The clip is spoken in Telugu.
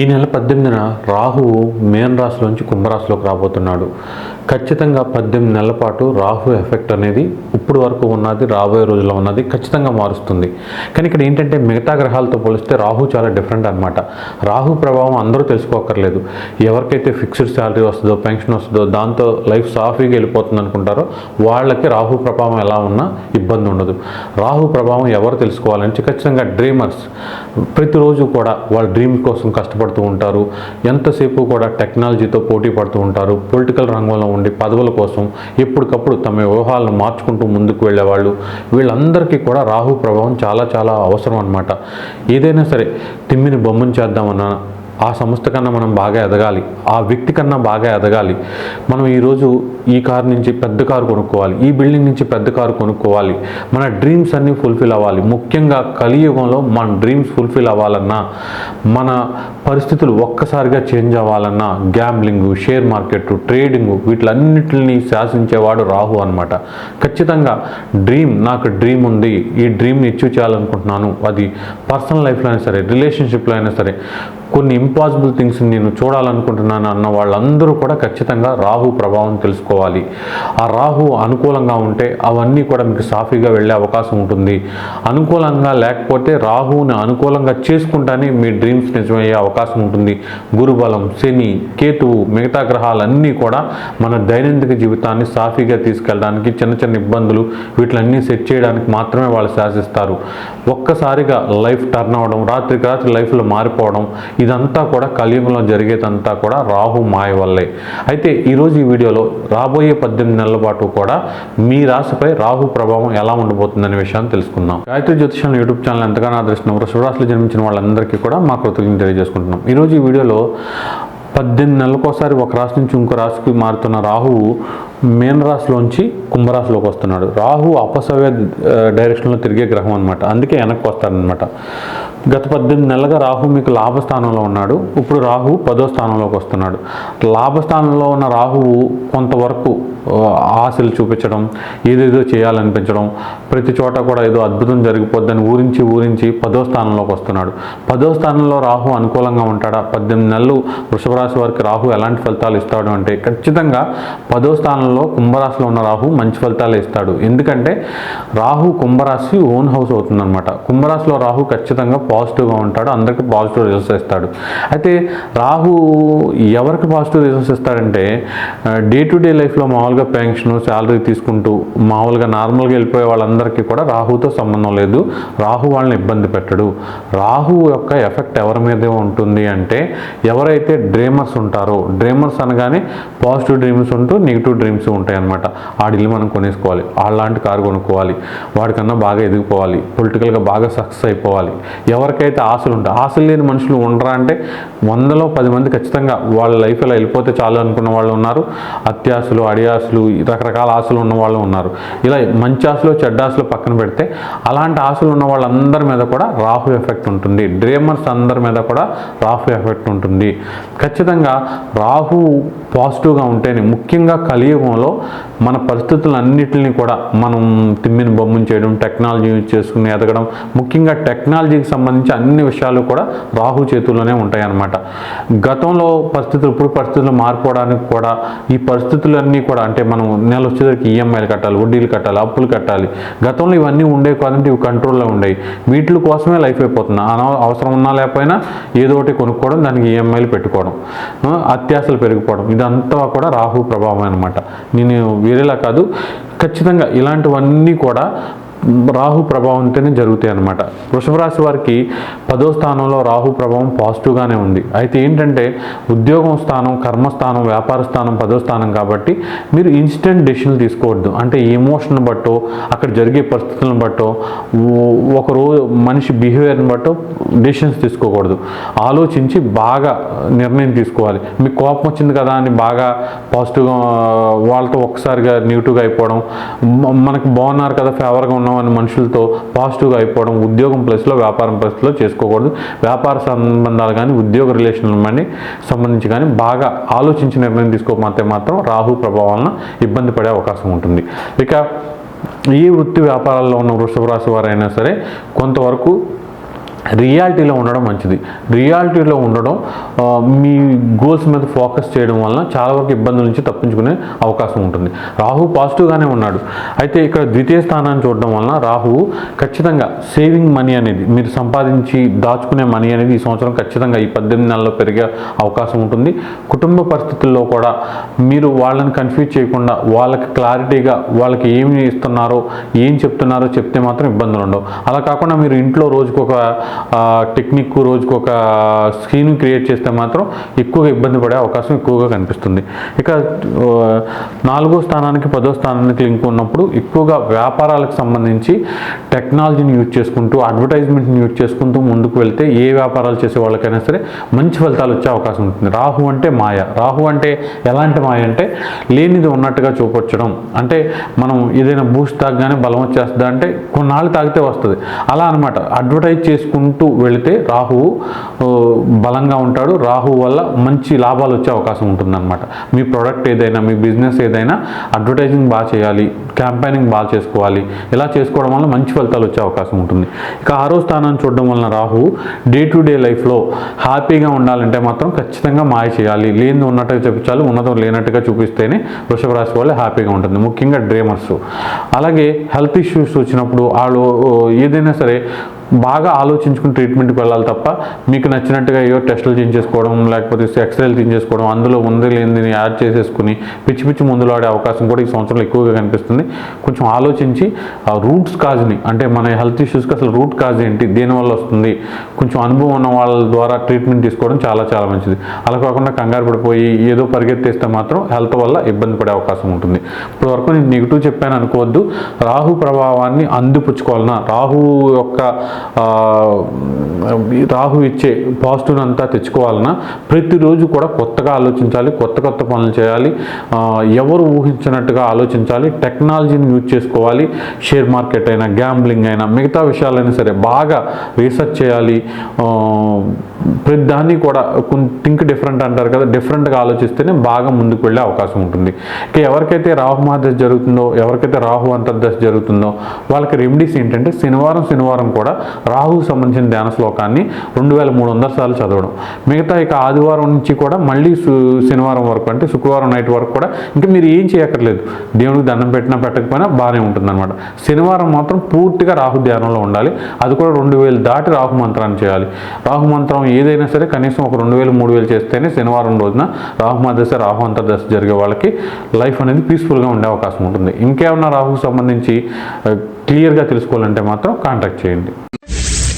ఈ నెల పద్దెనిమిదిన రాహువు మేన్ రాశిలోంచి కుంభరాశిలోకి రాబోతున్నాడు. ఖచ్చితంగా పద్దెనిమిది నెలల పాటు రాహు ఎఫెక్ట్ అనేది ఇప్పుడు వరకు ఉన్నది రాబోయే రోజుల్లో ఉన్నది ఖచ్చితంగా మారుస్తుంది. కానీ ఇక్కడ ఏంటంటే మిగతా గ్రహాలతో పోలిస్తే రాహు చాలా డిఫరెంట్ అనమాట రాహు ప్రభావం అందరూ తెలుసుకోకర్లేదు. ఎవరికైతే ఫిక్స్డ్ శాలరీ వస్తుందో పెన్షన్ వస్తుందో దాంతో లైఫ్ సాఫీగా వెళ్ళిపోతుంది అనుకుంటారో వాళ్ళకి రాహు ప్రభావం ఎలా ఉన్నా ఇబ్బంది ఉండదు. రాహు ప్రభావం ఎవరు తెలుసుకోవాలంటే ఖచ్చితంగా డ్రీమర్స్. ప్రతిరోజు కూడా వాళ్ళ డ్రీమ్ కోసం కష్టపడుతూ ఉంటారు. ఎంతసేపు కూడా టెక్నాలజీతో పోటీ పడుతూ ఉంటారు. పొలిటికల్ రంగంలో ఉండి పదవుల కోసం ఎప్పటికప్పుడు తమ వ్యూహాలను మార్చుకుంటూ ముందుకు వెళ్ళేవాళ్ళు. వీళ్ళందరికీ కూడా రాహు ప్రభావం చాలా చాలా అవసరం అనమాట ఏదైనా సరే తిమ్మిని బొమ్మను చేద్దామన్నా ఆ సంస్థ కన్నా మనం బాగా ఎదగాలి ఆ వ్యక్తి కన్నా బాగా ఎదగాలి. మనం ఈరోజు ఈ కారు నుంచి పెద్ద కారు కొనుక్కోవాలి ఈ బిల్డింగ్ నుంచి పెద్ద కారు కొనుక్కోవాలి. మన డ్రీమ్స్ అన్నీ ఫుల్ఫిల్ అవ్వాలి. ముఖ్యంగా కలియుగంలో మన డ్రీమ్స్ ఫుల్ఫిల్ అవ్వాలన్నా మన పరిస్థితులు ఒక్కసారిగా చేంజ్ అవ్వాలన్నా గ్యాంబ్లింగ్ షేర్ మార్కెట్ ట్రేడింగ్ వీటిలన్నిటిని శాసించేవాడు రాహు అనమాట ఖచ్చితంగా డ్రీమ్ నాకు డ్రీమ్ ఉంది ఈ డ్రీమ్ని అచీవ్ చేయాలనుకుంటున్నాను. అది పర్సనల్ లైఫ్లో అయినా సరే రిలేషన్షిప్లో అయినా సరే కొన్ని ఇంపాసిబుల్ థింగ్స్ నేను చూడాలనుకుంటున్నాను అన్న వాళ్ళందరూ కూడా ఖచ్చితంగా రాహు ప్రభావం తెలుసుకోవాలి. ఆ రాహు అనుకూలంగా ఉంటే అవన్నీ కూడా మీకు సాఫీగా వెళ్ళే అవకాశం ఉంటుంది. అనుకూలంగా లేకపోతే రాహువుని అనుకూలంగా చేసుకుంటానే మీ డ్రీమ్స్ నిజమయ్యే అవకాశం ఉంటుంది. గురుబలం శని కేతువు మిగతా గ్రహాలన్నీ కూడా మన దైనందిక జీవితాన్ని సాఫీగా తీసుకెళ్ళడానికి చిన్న చిన్న ఇబ్బందులు వీటిలన్నీ సెట్ చేయడానికి మాత్రమే వాళ్ళు శాసిస్తారు. ఒక్కసారిగా లైఫ్ టర్న్ అవ్వడం రాత్రికి రాత్రి లైఫ్లో మారిపోవడం ఇదంతా కూడా కలియుగంలో జరిగేదంతా కూడా రాహు మాయ వల్లే. అయితే ఈరోజు ఈ వీడియోలో రాబోయే పద్దెనిమిది నెలల పాటు కూడా మీ రాశిపై రాహు ప్రభావం ఎలా ఉండబోతుందనే విషయాన్ని తెలుసుకుందాం. గాయత్రి జ్యోతిషాల యూట్యూబ్ ఛానల్ ఎంతగానో ఆదరిస్తున్న వృషభరాశిలో జన్మించిన వాళ్ళందరికీ కూడా మా కృతజ్ఞతలు తెలియజేసుకుంటున్నాం. ఈరోజు ఈ వీడియోలో పద్దెనిమిది నెలలకోసారి ఒక రాశి నుంచి ఇంకో రాశికి మారుతున్న రాహువు మీన రాశిలోంచి కుంభరాశిలోకి వస్తున్నాడు. రాహు అపసవ్య డైరెక్షన్లో తిరిగే గ్రహం అనమాట అందుకే వెనక్కి వస్తాడనమాట గత పద్దెనిమిది నెలలుగా రాహు మీకు లాభస్థానంలో ఉన్నాడు. ఇప్పుడు రాహు పదో స్థానంలోకి వస్తున్నాడు. లాభస్థానంలో ఉన్న రాహువు కొంతవరకు ఆశలు చూపించడం ఏదేదో చేయాలనిపించడం ప్రతి చోట కూడా ఏదో అద్భుతం జరిగిపోద్దని ఊరించి ఊరించి పదో స్థానంలోకి వస్తున్నాడు. పదో స్థానంలో రాహు అనుకూలంగా ఉంటాడా? పద్దెనిమిది నెలలు వృషభ రాశి వారికి రాహు ఎలాంటి ఫలితాలు ఇస్తాడు అంటే ఖచ్చితంగా పదో స్థానంలో కుంభరాశిలో ఉన్న రాహు మంచి ఫలితాలు ఇస్తాడు. ఎందుకంటే రాహు కుంభరాశి ఓన్ హౌస్ అవుతుందన్నమాట. కుంభరాశిలో రాహు ఖచ్చితంగా పాజిటివ్గా ఉంటాడు అందరికీ పాజిటివ్ రిజల్ట్స్ ఇస్తాడు. అయితే రాహు ఎవరికి పాజిటివ్ రిజల్ట్స్ ఇస్తాడంటే డే టు డే లైఫ్లో మామూలుగా పెన్షన్ శాలరీ తీసుకుంటూ మామూలుగా నార్మల్గా వెళ్ళిపోయే వాళ్ళందరికీ కూడా రాహుతో సంబంధం లేదు. రాహు వాళ్ళని ఇబ్బంది పెట్టడు. రాహు యొక్క ఎఫెక్ట్ ఎవరి మీదే ఉంటుంది అంటే ఎవరైతే డ్రీమర్స్ ఉంటారో డ్రీమర్స్ అనగానే పాజిటివ్ డ్రీమ్స్ ఉంటూ నెగిటివ్ డ్రీమ్స్ డ్రీమ్స్ ఉంటాయన్నమాట. ఆడి మనం కొనేసుకోవాలి. అలాంటి కారు కొనుక్కోవాలి. వాడికన్నా బాగా ఎదిగిపోవాలి పొలిటికల్గా బాగా సక్సెస్ అయిపోవాలి. ఎవరికైతే ఆశలు ఉంటాయి ఆశలు లేని మనుషులు ఉండరా అంటే వందలో పది మంది ఖచ్చితంగా వాళ్ళ లైఫ్ ఇలా వెళ్ళిపోతే చాలు అనుకున్న వాళ్ళు ఉన్నారు. అత్యాశలు అడియాశలు రకరకాల ఆశలు ఉన్న వాళ్ళు ఉన్నారు. ఇలా మంచి ఆశలు చెడ్డ ఆశలు పక్కన పెడితే అలాంటి ఆశలు ఉన్న వాళ్ళందరి మీద కూడా రాహు ఎఫెక్ట్ ఉంటుంది. డ్రీమర్స్ అందరి మీద కూడా రాహు ఎఫెక్ట్ ఉంటుంది. ఖచ్చితంగా రాహు పాజిటివ్గా ఉంటేనే ముఖ్యంగా ఉద్యోగంలో మన పరిస్థితులన్నింటినీ కూడా మనం తిమ్మిని బొమ్మను చేయడం టెక్నాలజీ యూజ్ చేసుకుని ఎదగడం ముఖ్యంగా టెక్నాలజీకి సంబంధించి అన్ని విషయాలు కూడా రాహు చేతుల్లోనే ఉంటాయన్నమాట. గతంలో పరిస్థితులు ఇప్పుడు పరిస్థితులు మారిపోవడానికి కూడా ఈ పరిస్థితులన్నీ కూడా అంటే మనం నెల వచ్చేసరికి ఈఎంఐలు కట్టాలి వడ్డీలు కట్టాలి అప్పులు కట్టాలి. గతంలో ఇవన్నీ ఉండేవి కాదంటే ఇవి కంట్రోల్లో ఉండేవి. వీటి కోసమే లైఫ్ అయిపోతుంది. అన- అవసరం ఉన్నా లేకపోయినా ఏదో ఒకటి కొనుక్కోవడం దానికి ఈఎంఐలు పెట్టుకోవడం అత్యాసలు అత్యాశలు పెరిగిపోవడం ఇదంతా కూడా రాహు ప్రభావం అనమాట నేను వేరేలా కాదు ఖచ్చితంగా ఇలాంటివన్నీ కూడా రాహు ప్రభావంతోనే జరుగుతాయి అన్నమాట. వృషభ రాశి వారికి పదో స్థానంలో రాహు ప్రభావం పాజిటివ్గానే ఉంది. అయితే ఏంటంటే ఉద్యోగం స్థానం కర్మస్థానం వ్యాపార స్థానం పదో స్థానం కాబట్టి మీరు ఇన్స్టెంట్ డెసిషన్లు తీసుకోవద్దు. అంటే ఎమోషన్ బట్టో అక్కడ జరిగే పరిస్థితులను బట్టో ఒకరోజు ఒక రోజు మనిషి బిహేవియర్ని బట్టో డెసిషన్స్ తీసుకోకూడదు. ఆలోచించి బాగా నిర్ణయం తీసుకోవాలి. మీకు కోపం వచ్చింది కదా అని బాగా పాజిటివ్గా వాళ్ళతో ఒక్కసారిగా నెగిటివ్గా అయిపోవడం మనకు బాగున్నారు కదా ఫేవర్గా ఉన్నామని మనుషులతో పాజిటివ్గా అయిపోవడం ఉద్యోగం ప్లస్లో వ్యాపారం ప్లస్లో చేసుకోకూడదు. వ్యాపార సంబంధాలు కానీ ఉద్యోగ రిలేషన్లు కానీ సంబంధించి కానీ బాగా ఆలోచించి నిర్ణయం తీసుకోకపోతే మాత్రం రాహు ప్రభావాలను ఇబ్బంది పడే అవకాశం ఉంటుంది. ఇక ఈ వృత్తి వ్యాపారాల్లో ఉన్న వృషభ రాశి వారైనా సరే కొంతవరకు రియాలిటీలో ఉండడం మంచిది. రియాలిటీలో ఉండడం మీ గోల్స్ మీద ఫోకస్ చేయడం వలన చాలా వరకు ఇబ్బందుల నుంచి తప్పించుకునే అవకాశం ఉంటుంది. రాహు పాజిటివ్గానే ఉన్నాడు. అయితే ఇక్కడ ద్వితీయ స్థానాన్ని చూడడం వలన రాహువు ఖచ్చితంగా సేవింగ్ మనీ అనేది మీరు సంపాదించి దాచుకునే మనీ అనేది ఈ సంవత్సరం ఖచ్చితంగా ఈ పద్దెనిమిది నెలల్లో పెరిగే అవకాశం ఉంటుంది. కుటుంబ పరిస్థితుల్లో కూడా మీరు వాళ్ళని కన్ఫ్యూజ్ చేయకుండా వాళ్ళకి క్లారిటీగా వాళ్ళకి ఏమి ఇస్తున్నారో ఏం చెప్తున్నారో చెప్తే మాత్రం ఇబ్బందులు ఉండవు. అలా కాకుండా మీరు ఇంట్లో రోజుకొక టెక్నిక్ రోజుకొక స్క్రీన్ క్రియేట్ చేస్తే మాత్రం ఎక్కువగా ఇబ్బంది పడే అవకాశం ఎక్కువగా కనిపిస్తుంది. ఇక నాలుగో స్థానానికి పదో స్థానానికి లింక్ ఉన్నప్పుడు ఎక్కువగా వ్యాపారాలకు సంబంధించి టెక్నాలజీని యూజ్ చేసుకుంటూ అడ్వర్టైజ్మెంట్ని యూజ్ చేసుకుంటూ ముందుకు వెళ్తే ఏ వ్యాపారాలు చేసే వాళ్ళకైనా సరే మంచి ఫలితాలు వచ్చే అవకాశం ఉంటుంది. రాహు అంటే మాయ. రాహు అంటే ఎలాంటి మాయ అంటే లేనిది ఉన్నట్టుగా చూపొచ్చడం. అంటే మనం ఏదైనా బూస్ట్ తాగగానే బలం వచ్చేస్తుందా అంటే కొన్నాళ్ళు తాగితే వస్తుంది. అలా అనమాట అడ్వర్టైజ్ చేసుకుంటూ వెళితే రాహువు బలంగా ఉంటాడు. రాహు వల్ల మంచి లాభాలు వచ్చే అవకాశం ఉంటుందన్నమాట. మీ ప్రోడక్ట్ ఏదైనా మీ బిజినెస్ ఏదైనా అడ్వర్టైజింగ్ బాగా చేయాలి క్యాంపెయినింగ్ బాగా చేసుకోవాలి. ఇలా చేసుకోవడం వల్ల మంచి ఫలితాలు వచ్చే అవకాశం ఉంటుంది. ఇక ఆరో స్థానాన్ని చూడడం వలన రాహు డే టు డే లైఫ్లో హ్యాపీగా ఉండాలంటే మాత్రం ఖచ్చితంగా మాయ చేయాలి. లేనిది ఉన్నట్టుగా చూపించాలి ఉన్నతం లేనట్టుగా చూపిస్తేనే వృషభ రాశి వాళ్ళు హ్యాపీగా ఉంటుంది. ముఖ్యంగా డ్రీమర్స్ అలాగే హెల్త్ ఇష్యూస్ వచ్చినప్పుడు వాళ్ళు ఏదైనా సరే బాగా ఆలోచించుకుని ట్రీట్మెంట్కి వెళ్ళాలి తప్ప మీకు నచ్చినట్టుగా ఏవో టెస్టులు చేయించేసుకోవడం లేకపోతే ఎక్స్రేలు చేయించేసుకోవడం అందులో ఉంది లేనిది యాడ్ చేసేసుకుని పిచ్చి పిచ్చి మందులు ఆడే అవకాశం కూడా ఈ సంవత్సరంలో ఎక్కువగా కనిపిస్తుంది. కొంచెం ఆలోచించి ఆ రూట్స్ కాజ్ని అంటే మన హెల్త్ ఇష్యూస్కి అసలు రూట్ కాజ్ ఏంటి దేనివల్ల వస్తుంది కొంచెం అనుభవం ఉన్న వాళ్ళ ద్వారా ట్రీట్మెంట్ తీసుకోవడం చాలా చాలా మంచిది. అలా కాకుండా కంగారు పడిపోయి ఏదో పరిగెత్తేస్తే మాత్రం హెల్త్ వల్ల ఇబ్బంది పడే అవకాశం ఉంటుంది. ఇప్పటివరకు నేను నెగిటివ్ చెప్పాను అనుకోవద్దు. రాహు ప్రభావాన్ని అందిపుచ్చుకోవాలన్నా రాహు యొక్క రాహు ఇచ్చే పాజిటివ్ అంతా తెచ్చుకోవాలన్నా ప్రతిరోజు కూడా కొత్తగా ఆలోచించాలి కొత్త కొత్త పనులు చేయాలి ఎవరు ఊహించినట్టుగా ఆలోచించాలి టెక్నాలజీని యూజ్ చేసుకోవాలి షేర్ మార్కెట్ అయినా గ్యాంబ్లింగ్ అయినా మిగతా విషయాలైనా సరే బాగా రీసెర్చ్ చేయాలి ప్రతి దాన్ని కూడా థింక్ డిఫరెంట్ అంటారు కదా డిఫరెంట్గా ఆలోచిస్తేనే బాగా ముందుకు వెళ్ళే అవకాశం ఉంటుంది. ఇక ఎవరికైతే రాహు మహాదశ జరుగుతుందో ఎవరికైతే రాహు అంతర్దశ జరుగుతుందో వాళ్ళకి రెమెడీస్ ఏంటంటే శనివారం శనివారం కూడా రాహు సంబంధించి సంబంధించిన ధ్యాన శ్లోకాన్ని రెండు వేల మూడు వందల సార్లు చదవడం. మిగతా ఇక ఆదివారం నుంచి కూడా మళ్ళీ శనివారం వరకు అంటే శుక్రవారం నైట్ వరకు కూడా ఇంకా మీరు ఏం చేయక్కర్లేదు. దేవుడికి దండం పెట్టినా పెట్టకపోయినా బాగానే ఉంటుందన్నమాట. శనివారం మాత్రం పూర్తిగా రాహు ధ్యానంలో ఉండాలి. అది కూడా రెండు వేలు దాటి రాహు మంత్రాన్ని చేయాలి. రాహు మంత్రం ఏదైనా సరే కనీసం ఒక రెండు వేలు మూడు వేలు చేస్తేనే శనివారం రోజున రాహు దశ రాహు అంతర్దశ జరిగే వాళ్ళకి లైఫ్ అనేది పీస్ఫుల్గా ఉండే అవకాశం ఉంటుంది. ఇంకేమన్నా రాహుకు సంబంధించి క్లియర్గా తెలుసుకోవాలంటే మాత్రం కాంటాక్ట్ చేయండి.